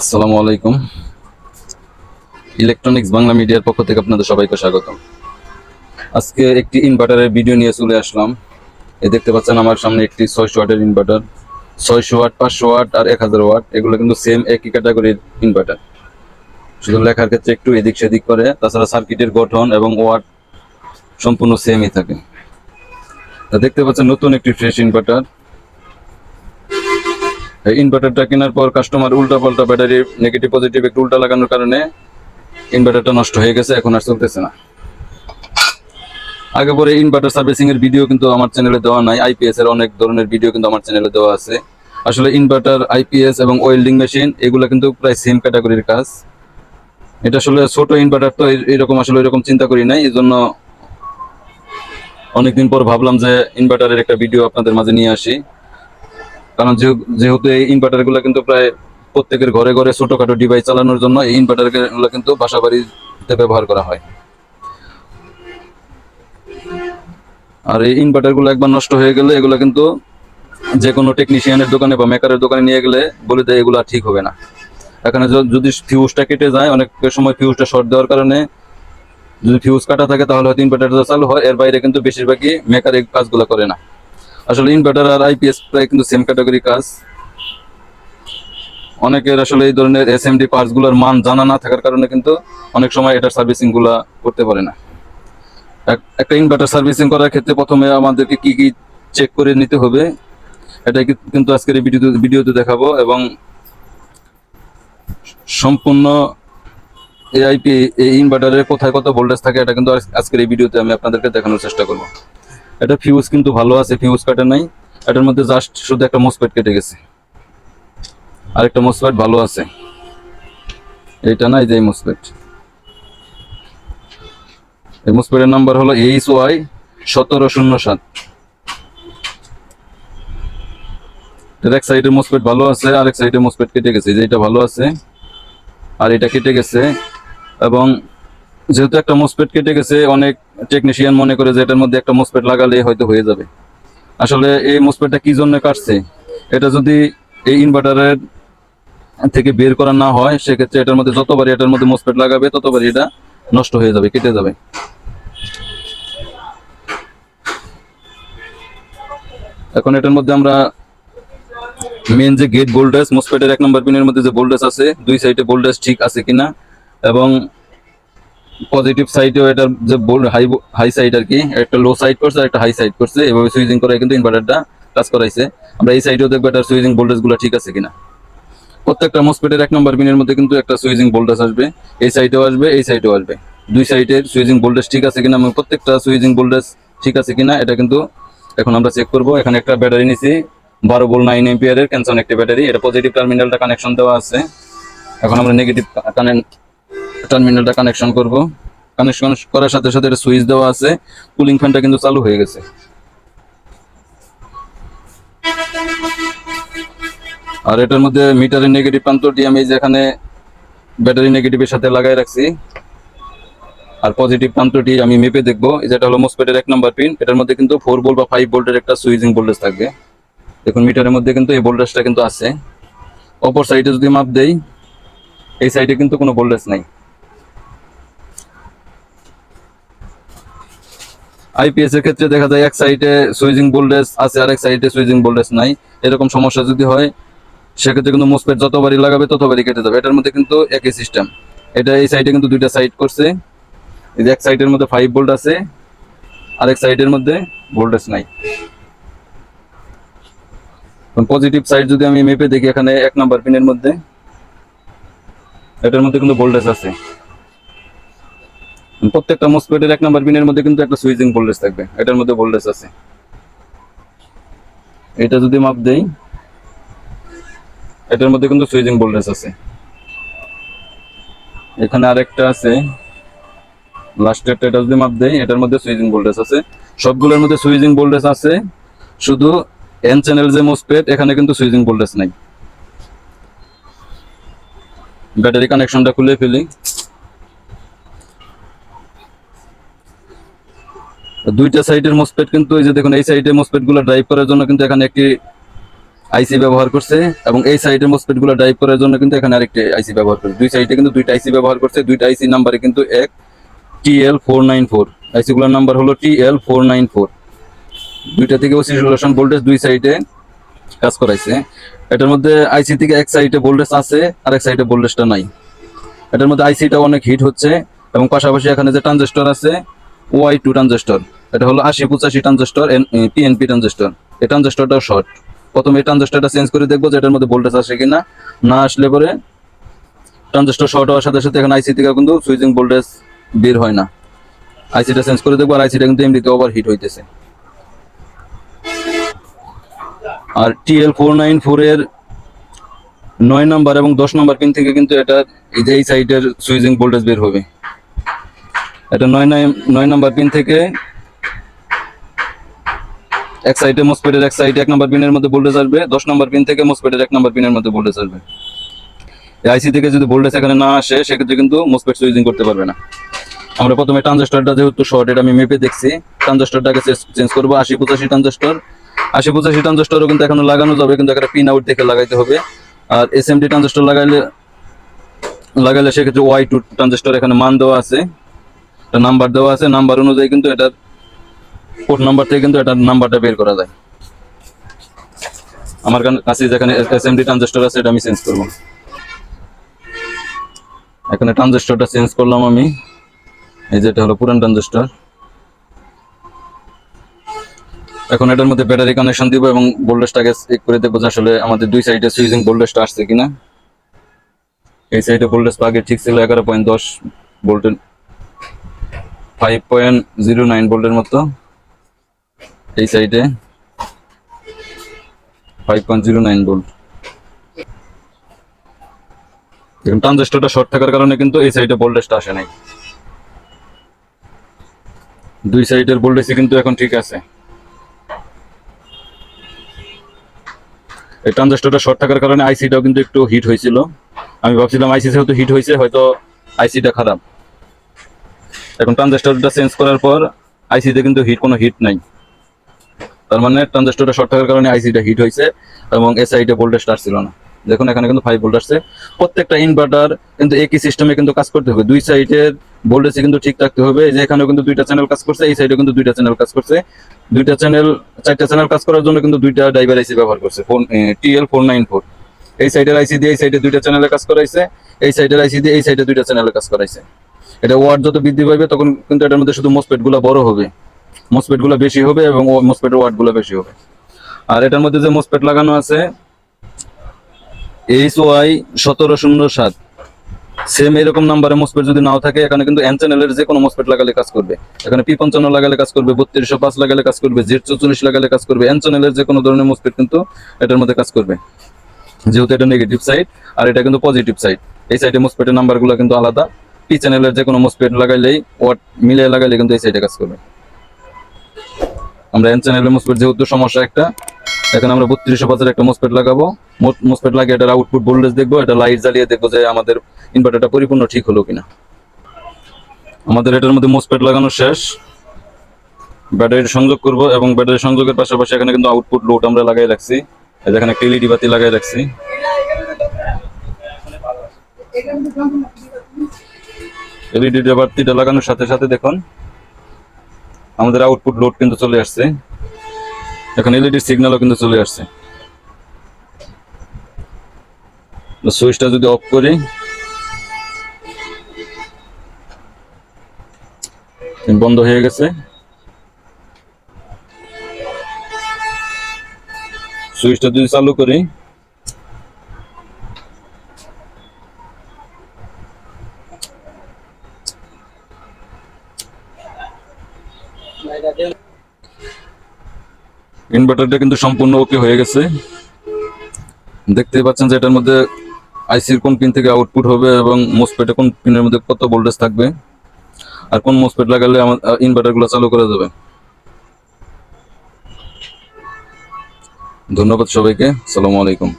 আসসালামু আলাইকুম। ইলেকট্রনিক্স বাংলা মিডিয়ার পক্ষ থেকে আপনাদের সবাইকে স্বাগত আজকে একটি ইনভার্টারের ভিডিও নিয়ে চলে আসলাম। এ দেখতে পাচ্ছেন আমার সামনে একটি ছয়শো ওয়াটের ইনভার্টার ছয়শো ওয়াট, পাঁচশো ওয়াট আর এক হাজার ওয়াট, এগুলো কিন্তু সেম একই ক্যাটাগরির ইনভার্টার শুধু লেখার ক্ষেত্রে একটু এদিক সেদিক করে, তাছাড়া সার্কিটের গঠন এবং ওয়াট সম্পূর্ণ সেমই থাকে। তা দেখতে পাচ্ছেন নতুন একটি ফ্রেশ ইনভার্টার ইনভার্টারটা কেনার পর কাস্টমার উল্টা পাল্টা ব্যাটারি নেগেটিভ পজিটিভ একটু উল্টা লাগানোর কারণে ইনভার্টারটা নষ্ট হয়ে গেছে, এখন আর চলতেছে না। আগে পরে ইনভার্টার সার্ভিসিং এর ভিডিও কিন্তু আমার চ্যানেলে দেওয়া নাই আইপিএস এর অনেক ধরনের ভিডিও কিন্তু আমার চ্যানেলে দেওয়া আছে। আসলে ইনভার্টার আইপিএস এবং ওয়েল্ডিং মেশিন এগুলো কিন্তু প্রায় সেম ক্যাটাগরির কাজ। এটা আসলে ছোট ইনভার্টার তো এরকম আসলে এরকম চিন্তা করি নাই এই জন্য অনেকদিন পর ভাবলাম যে ইনভার্টারের একটা ভিডিও আপনাদের মাঝে নিয়ে আসি। কারণ যেহেতু- এই ইনভার্টারগুলো কিন্তু প্রায় প্রত্যেকের ঘরে ঘরে ছোটখাটো ডিভাইস চালানোর জন্য এই ইনভার্টারগুলো কিন্তু বাসা বাড়িতে ব্যবহার করা হয়। আর এই ইনভার্টারগুলো একবার নষ্ট হয়ে গেলে এগুলো কিন্তু যে কোনো টেকনিশিয়ানের দোকানে বা মেকারের দোকানে নিয়ে গেলে বলে দেয় এগুলো ঠিক হবে না। এখানে যদি ফিউজটা কেটে যায়, অনেক সময় ফিউজটা শর্ট দেওয়ার কারণে যদি ফিউজ কাটা থাকে, তাহলে হয়তো ইনভার্টারটা চালু হয়। এর বাইরে কিন্তু বেশিরভাগই মেকার এই কাজগুলো করে না। আসলে ইনভার্টার আর আইপিএস প্রায় কিন্তু সেম ক্যাটাগরি কাজ। অনেকের আসলে এই ধরনের এস এম ডি পার্টসগুলোর মান জানা না থাকার কারণে কিন্তু অনেক সময় এটার সার্ভিসিংগুলা করতে পারে না। এক- একটা ইনভার্টার সার্ভিসিং করার ক্ষেত্রে প্রথমে আমাদেরকে কি কি চেক করে নিতে হবে এটা কিন্তু আজকের এই ভিডিওতে ভিডিওতে দেখাবো এবং সম্পূর্ণ এআইপি এই ইনভার্টারের কোথায় কত ভোল্টেজ থাকে এটা কিন্তু আজ- আজকের এই ভিডিওতে আমি আপনাদেরকে দেখানোর চেষ্টা করব। এটা ফিউজ কিন্তু ভালো আছে ফিউজ কাটা নাই। এটার মধ্যে জাস্ট শুধু একটা মোসপেট কেটে গেছে। আরেকটা মোসপেট ভালো আছে। এটা না, এই যে মোসপেট এই মোসপেটের নাম্বার হলো এইচ ওয়াই সতেরো শূন্য সাত। এর এক সাইডে মোসপেট ভালো আছে আর এক সাইডে মোসপেট কেটে গেছে। যে এটা ভালো আছে, আর এটা কেটে গেছে। এবং যেহেতু একটা মোসপেট কেটে গেছে, অনেক টেকনিশিয়ান মনে করে যে এটার মধ্যে একটা মোসপেট লাগালে হয়তো হয়ে যাবে। আসলে এই মোসপেটটা কি জন্য কাটছে? এটা যদি এই ইনভার্টারের থেকে বের করা না হয়, সেক্ষেত্রে এটার মধ্যে যতবারই এটার মধ্যে মোসপেট লাগাবে, ততবারই এটা নষ্ট হয়ে যাবে, কেটে যাবে। এখন এটার মধ্যে আমরা মেন যে গেট ভোল্টেজ মোসপেটের এক নম্বর পিনের মধ্যে যে ভোল্টেজ আছে, দুই সাইডে ভোল্টেজ ঠিক আছে কিনা, এবং পজিটিভ সাইডেও এটার যে বোল্ড হাই হাই সাইড আর কি, একটা লো সাইড করছে একটা হাই সাইড করছে। এভাবে সুইচিং করে কিন্তু ইনভার্টারটা কাজ করাইছে। আমরা এই সাইডেও দেখব এটার সুইচিং ভোল্টেজগুলো ঠিক আছে কিনা। প্রত্যেকটা মসপেটের এক নম্বর পিনের মধ্যে কিন্তু একটা সুইচিং ভোল্টেজ আসবে। এই সাইডেও আসবে, এই সাইডেও আসবে। দুই সাইডের সুইচিং ভোল্টেজ ঠিক আছে কিনা এবং প্রত্যেকটা সুইচিং ভোল্টেজ ঠিক আছে কিনা, এটা কিন্তু এখন আমরা চেক করব। এখানে একটা ব্যাটারি নিছি, বারো ভোল্ট নাইন এম্পিয়ারের ক্যান্সন একটি ব্যাটারি এটা পজিটিভ টার্মিনালটা কানেকশন দেওয়া আছে। এখন আমরা নেগেটিভ টার্মিনালটা কানেকশন করব। কানেকশন করার সাথে সাথে এটা সুইচ দেওয়া আছে। কুলিং ফ্যানটা কিন্তু চালু হয়ে গেছে। আর এটার মধ্যে মিটারের নেগেটিভ প্রান্তটি আমি এই যে এখানে ব্যাটারি নেগেটিভের সাথে লাগাই রাখছি। আর পজিটিভ প্রান্তটি আমি মেপে দেখব। যেটা হলো মোসপেটের এক নম্বর পিন এটার মধ্যে কিন্তু ফোর ভোল্ট বা ফাইভ ভোল্টের একটা সুইচিং ভোল্টেজ থাকবে। দেখুন মিটারের মধ্যে কিন্তু এই ভোল্টেজটা কিন্তু আছে। অপর সাইডে যদি মাপ দেই, এই সাইডে কিন্তু কোনো ভোল্টেজ নাই। আইপিএস এর ক্ষেত্রে দেখা যায় এক সাইডে সুইজিং ভোল্টেজ আছে আর এক সাইডে সুইজিং ভোল্টেজ নাই। এরকম সমস্যা যদি হয়, সেক্ষেত্রে কিন্তু মোসপেট যতবারই লাগাবে, ততবারই কেটে যাবে। এটার মধ্যে কিন্তু একই সিস্টেম এটা এই সাইডে কিন্তু দুইটা সাইড করছে। এক সাইডের মধ্যে ফাইভ ভোল্ট আছে আর এক সাইডের মধ্যে ভোল্টেজ নাই। পজিটিভ সাইড যদি আমি মেপে দেখি, এখানে এক নাম্বার পিনের মধ্যে, এটার মধ্যে কিন্তু ভোল্টেজ আছে। প্রত্যেকটা মসপেটের এক নাম্বার পিনের মধ্যে কিন্তু একটা সুইচিং ভোল্টেজ থাকবে। এটার মধ্যে ভোল্টেজ আছে। এটা যদি মাপ দেই, এটার মধ্যে কিন্তু সুইচিং ভোল্টেজ আছে। এখানে আরেকটা আছে। লাস্টেরটা এটা যদি মাপ দেই, এটার মধ্যে সুইচিং ভোল্টেজ আছে। সবগুলোর মধ্যে সুইচিং ভোল্টেজ আছে। শুধু এন চ্যানেল যে মোসপেট এখানে কিন্তু সুইচিং ভোল্টেজ নাই। ব্যাটারি কানেকশনটা খুলে ফেলি। দুইটা সাইডের মোসপেট কিন্তু এই যে দেখুন, এই সাইডে মোসপেটগুলো ড্রাইভ করার জন্য কিন্তু এখানে একটি আইসি ব্যবহার করছে এবং এই সাইডের মসপেটগুলো ড্রাইভ করার জন্য কিন্তু এখানে আরেকটি আইসি ব্যবহার করছে। দুই সাইডে কিন্তু দুইটা আইসি ব্যবহার করছে, দুইটা আইসি নাম্বারে কিন্তু এক TL four nine four IC গুলোর নাম্বার হলো টিএল ফোর নাইন ফোর দুইটা থেকে রেগুলেশন ভোল্টেজ দুই সাইডে কাজ করাইছে। এটার মধ্যে আইসি থেকে এক সাইডে ভোল্টেজ আছে আর এক সাইডে ভোল্টেজটা নাই। এটার মধ্যে আইসিটা অনেক হিট হচ্ছে এবং পাশাপাশি এখানে যে ট্রানজিস্টর আছে ওয়াই টু ট্রানজিস্টর এটা হলো আশি পঁচাশি ট্রানজিস্টর পিএনপি ট্রানজিস্টর এই ট্রানজিস্টরটাও শর্ট প্রথমে এই ট্রানজিস্টরটা চেঞ্জ করে দেখব যে এটার মধ্যে ভোল্টেজ আসে কিনা। না আসলে পরে ট্রানজিস্টর শর্ট হওয়ার সাথে সাথে এখানে আইসি থেকে কিন্তু সুইচিং ভোল্টেজ বের হয় না। আইসিটা চেঞ্জ করে দেখব আর আইসিটা কিন্তু এমনিতে ওভার হিট হইতেছে। আর টিএল ফোর নাইন ফোর এর নয় নাম্বার এবং দশ নাম্বার পিন থেকে কিন্তু এটা এই সাইডের সুইচিং ভোল্টেজ বের হবে। এটা নয় নয় নয় নাম্বার পিন থেকে এক সাইডে মসপেটের এক সাইডে এক নাম্বার পিনের মধ্যে ভোল্টেজ আসবে, দশ নাম্বার পিন থেকে মসপেটের এক নাম্বার পিনের মধ্যে ভোল্টেজ আসবে। আইসি থেকে যদি ভোল্টেজ এখানে না আসে, সেক্ষেত্রে কিন্তু মসপেট সুইচিং করতে পারবে না। আমরা প্রথমে ট্রানজিস্টরটা যেহেতু শর্ট এটা আমি মেপে দেখছি। ট্রানজিস্টরটাকে চেঞ্জ করব, আশি পঁচাশি ট্রানজিস্টর আশি পঁচাশি ট্রানজিস্টরও কিন্তু এখনও লাগানো যাবে, কিন্তু একটা পিন আউট দেখে লাগাইতে হবে। আর এস এম ডি ট্রানজিস্টর লাগাইলে লাগাইলে সেক্ষেত্রে ওয়াই টু ট্রানজিস্টর এখানে মান দেওয়া আছে। নাম্বার দেওয়া আছে নাম্বার অনুযায়ী কিন্তু এটার কোড নাম্বার থেকে কিন্তু এটার নাম্বারটা বের করা যায়। আমার কাছে যেখানে এস এম ট্রানজিস্টর আছে, এটা আমি চেঞ্জ করব। এখানে ট্রানজিস্টরটা চেঞ্জ করলাম আমি। এই যে এটা হলো পুরান ট্রানজিস্টর এখন এটার মধ্যে ব্যাটারি কানেকশন দিব এবং ভোল্টেজটাকে চেক করে দেখব যে আসলে আমাদের দুই সাইডে সুইচিং ভোল্টেজটা আসছে কিনা। এই সাইডে ভোল্টেজ আগে ঠিক ছিল এগারো পয়েন্ট দশ ভোল্টের ফাইভ পয়েন্ট জিরো নাইন ভোল্টের মতো এই সাইডে five point zero nine volt এখন ট্রানজিস্টরটা শর্ট থাকার কারণে কিন্তু এই সাইডে ভোল্টেজটা আসে নাই। দুই সাইডের ভোল্টেজই কিন্তু এখন ঠিক আছে। এই ট্রানজিস্টরটা শর্ট থাকার কারণে আইসিটাও কিন্তু একটু হিট হয়েছিল। আমি ভাবছিলাম আইসি যেহেতু হিট হয়েছে, হয়তো আইসিটা খারাপ। এখন ট্রানজিস্টরটা চেঞ্জ করার পর আইসিতে কিন্তু হিট কোনো হিট নাই। তার মানে ট্রানজিস্টরটা শর্ট থাকার কারণে আইসিটা হিট হয়েছে এবং এস সাইডে ভোল্টেজটা আসছিল না। দেখুন, এখানে কিন্তু ফাইভ ভোল্ট আসছে। প্রত্যেকটা ইনভার্টার কিন্তু একই সিস্টেমে কিন্তু কাজ করতে হবে। দুই সাইডের ভোল্টেজ কিন্তু ঠিক থাকতে হবে। যে এখানেও কিন্তু দুইটা চ্যানেল কাজ করছে, এই সাইডেও কিন্তু দুইটা চ্যানেল কাজ করছে। দুইটা চ্যানেল চারটা চ্যানেল কাজ করার জন্য কিন্তু দুইটা ড্রাইভার আইসি ব্যবহার করছে। ফোন টিএল ফোর নাইন ফোর এই সাইডের আইসি দিয়ে, এই সাইডে দুইটা চ্যানেলে কাজ করাইছে। এই সাইডের আইসি দিয়ে, এই সাইডে দুইটা চ্যানেলে কাজ করাইছে। এটা ওয়ার্ড যত বৃদ্ধি পাবে তখন কিন্তু এটার মধ্যে শুধু মসপেটগুলো বড় হবে। মসপেটগুলো বেশি হবে এবং মসপেটের ওয়ার্ডগুলো বেশি হবে। আর এটার মধ্যে যে মসপেট লাগানো আছে এইচ ওয়াই সতেরো শূন্য সাত। সেম এরকম নাম্বারে মসপেট যদি নাও থাকে, এখানে কিন্তু এন চ্যানেলের যে কোনো মসপেট লাগালে কাজ করবে। এখানে পি পঞ্চান্ন লাগালে কাজ করবে, বত্রিশশো পাঁচ লাগালে কাজ করবে জেড চৌচল্লিশ লাগালে কাজ করবে এন চ্যানেলের যে কোনো ধরনের মসপেট কিন্তু এটার মধ্যে কাজ করবে। যেহেতু এটা নেগেটিভ সাইড আর এটা কিন্তু পজিটিভ সাইড এই সাইডে মসপেটের নাম্বারগুলো কিন্তু আলাদা। পি চ্যানেলের যে কোনো মসপেট লাগাইলেই ওয়াট মিলিয়ে লাগাইলে কিন্তু এই সাইডে কাজ করবে। আমরা এন চ্যানেলের মসপেট যেহেতু সমস্যা একটা, এখানে আমরা বত্রিশশো পাঁচের একটা মসপেট লাগাবো। মসপেট লাগিয়ে এটার আউটপুট ভোল্টেজ দেখব, এটা লাইট জ্বালিয়ে দেখব যে আমাদের ইনভার্টারটা পরিপূর্ণ ঠিক হলো কিনা। আমাদের এটার মধ্যে মসপেট লাগানো শেষ। ব্যাটারি সংযোগ করব এবং ব্যাটারি সংযোগের পাশাপাশি এখানে কিন্তু আউটপুট লোড আমরা লাগাই রাখছি। এখানে একটা এলইডি বাতি লাগাই রাখছি। এলইডি বাতিটা লাগানোর সাথে সাথে দেখুন। আমাদের আউটপুট লোড কিন্তু চলে আসছে। এখন এলইডি সিগন্যালও কিন্তু চলে আসছে। সুইচটা যদি অফ করি বন্ধ হয়ে গেছে। সুইচটা যদি চালু করি ইনভার্টারটা কিন্তু সম্পূর্ণ ওকে হয়ে গেছে। দেখতে পাচ্ছেন যে এটার মধ্যে আইসির কোন পিন থেকে আউটপুট হবে এবং মোসপেটে কোন পিনের মধ্যে কত ভোল্টেজ থাকবে। আর কোন মোসপেট লাগালে আমার ইনভার্টারগুলো চালু করা যাবে ধন্যবাদ সবাইকে। সালামু আলাইকুম।